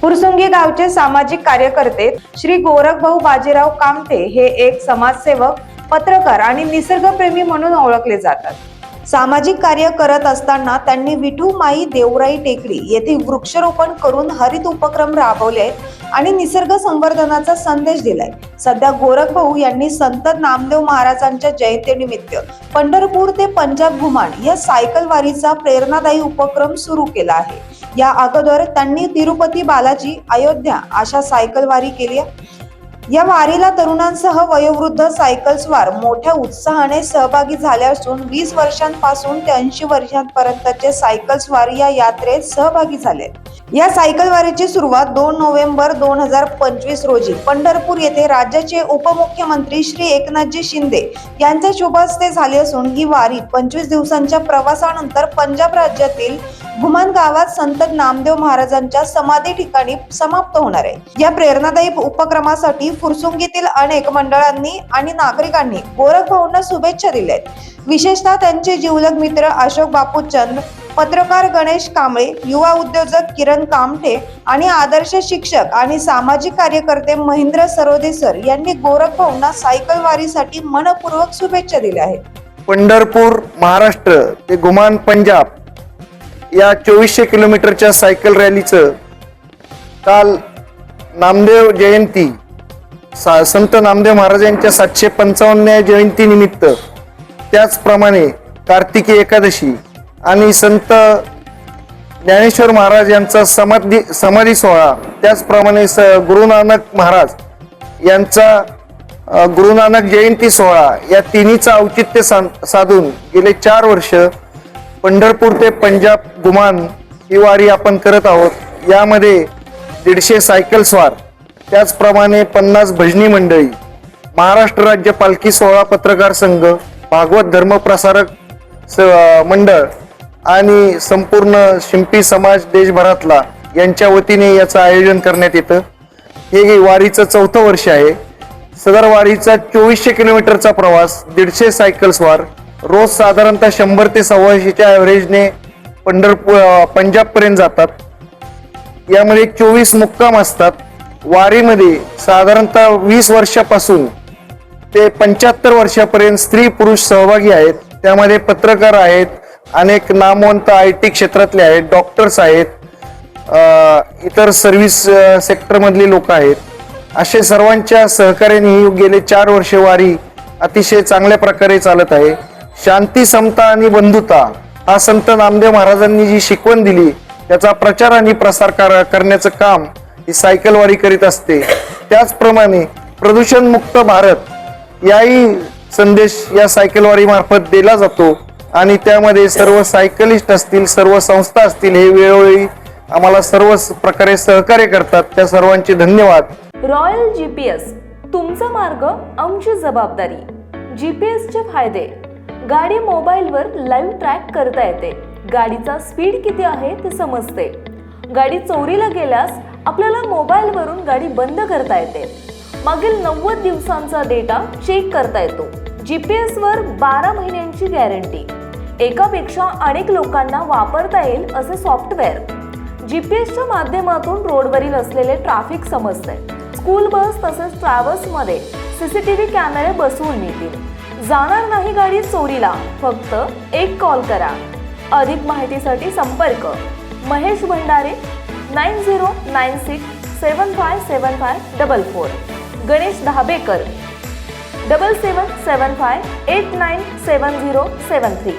फुरसुंगी गावचे सामाजिक कार्यकर्ते श्री गोरखभाऊ बाजीराव कामते हे एक समाजसेवक पत्रकार आणि निसर्गप्रेमी म्हणून ओळखले जातात. सामाजिक कार्य करत असताना त्यांनी विठू माई देवराई टेकडी येथे वृक्षारोपण करून हरित उपक्रम राबवले आणि निसर्ग संवर्धनाचा संदेश दिलाय. सध्या गोरखभाऊ यांनी संत नामदेव महाराजांच्या जयंतीनिमित्त पंढरपूर ते पंजाब घुमान या सायकल वारीचा प्रेरणादायी उपक्रम सुरू केला आहे. या अगोदर त्यांनी तिरुपती बालाजी अयोध्या अशा सायकल वारी केली आहे. या वारीला तरुणांसह वयोवृद्ध सायकलस्वार मोठ्या उत्साहाने सहभागी झाले असून वीस वर्षांपासून ते ऐंशी वर्षांपर्यंतचे सायकलस्वार या यात्रेत सहभागी झाले या सायकलवारीची सुरुवात दोन नोव्हेंबर दोन हजार पंचवीस रोजी पंढरपूर येथे राज्याचे उपमुख्यमंत्री श्री एकनाथजी शिंदे यांच्या शुभहस्ते झाली असून ही वारी पंचवीस दिवसांच्या प्रवासानंतर पंजाब राज्यातील घुमान गावात संत नामदेव महाराजांच्या समाधी ठिकाणी समाप्त होणार आहे. या प्रेरणादायी उपक्रमासाठी फुरसुंगीतील अनेक मंडळांनी आणि नागरिकांनी गोरख भाऊंना शुभेच्छा दिल्या आहेत. विशेषतः त्यांचे जीवलग मित्र अशोक बापूचंद पत्रकार गणेश कांबळे युवा उद्योजक किरण कामठे आणि आदर्श शिक्षक आणि सामाजिक कार्यकर्ते महेंद्र सरोदे सर यांनी गोरख भाऊंना सायकल वारीसाठी मनपूर्वक शुभेच्छा दिल्या आहेत. पंढरपूर महाराष्ट्र ते गुमान पंजाब या चोवीसशे किलोमीटरच्या सायकल रॅलीचं काल नामदेव जयंती सा संत नामदेव महाराजांच्या सातशे पंचावन्न जयंतीनिमित्त त्याचप्रमाणे कार्तिकी एकादशी आणि संत ज्ञानेश्वर महाराज यांचा समाधी समाधी सोहळा त्याचप्रमाणे स गुरु नानक महाराज यांचा गुरुनानक गुरु नानक जयंती सोहळा या तिन्हीचं औचित्य सा- साधून गेले चार वर्ष पंढरपूर ते पंजाब गुमान ही वारी आपण करत आहोत. यामध्ये दीडशे सायकल स्वार त्याचप्रमाणे पन्नास भजनी मंडळी महाराष्ट्र राज्य पालखी सोहळा पत्रकार संघ भागवत धर्मप्रसारक स- मंडळ आणि संपूर्ण शिंपी समाज देशभरातला यांच्या वतीने याचं आयोजन करण्यात येतं. हे वारीचं चौथं वर्ष आहे. सदर वारीचा चोवीसशे किलोमीटरचा प्रवास दीडशे सायकल्सवार रोज साधारणतः शंभर ते सव्वाशेच्या ॲव्हरेजने पंढरपूर पंजाबपर्यंत जातात. यामध्ये चोवीस मुक्काम असतात. वारीमध्ये साधारणतः वीस वर्षापासून ते पंच्याहत्तर वर्षापर्यंत स्त्री पुरुष सहभागी आहेत. त्यामध्ये पत्रकार आहेत अनेक नामवंत आय टी क्षेत्रातले आहेत डॉक्टर्स आहेत इतर सर्व्हिस सेक्टरमधले सेक्टरमधली लोक आहेत. असे सर्वांच्या सहकार्याने ही गेले चार वर्षे वारी अतिशय चांगल्या प्रकारे चालत आहे. शांती समता आणि बंधुता हा संत नामदेव महाराजांनी जी शिकवण दिली त्याचा प्रचार आणि प्रसार कर- करण्याचं काम ही सायकलवारी करीत असते. त्याचप्रमाणे प्रदूषणमुक्त भारत याही संदेश या सायकल मार्फत दिला जातो. आणि त्यामध्ये सर्व सायकलिस्ट असतील सर्व संस्था असतील हे वेळोवेळी आम्हाला सर्व प्रकारे सहकार्य करतात. त्या सर्वांचे धन्यवाद. रॉयल जी पी एस तुमचा मार्ग आमची जबाबदारी. जी पी एसचे फायदे. गाडी मोबाईलवर लाईव्ह ट्रॅक करता येते. गाडीचा स्पीड किती आहे ते समजते. गाडी चोरीला गेल्यास आपल्याला मोबाईलवरून गाडी बंद करता येते. मागील नव्वद दिवसांचा डेटा चेक करता येतो. जी पी एसवर बारा महिन्यांची गॅरंटी. एकापेक्षा अनेक लोकांना वापरता येईल असे सॉफ्टवेअर. जी पी एसच्या माध्यमातून रोडवरील असलेले ट्रॅफिक समजते. स्कूल बस तसेच ट्रॅव्हल्समध्ये सी सी टी व्ही कॅमेरे बसवून मिळतील. जाणार नाही गाडी चोरीला फक्त एक कॉल करा. अधिक माहितीसाठी संपर्क. Mahesh Bhandare nine zero nine six seven five seven five double four. Ganesh Dhabekar double seven seven five eight nine seven zero seven three.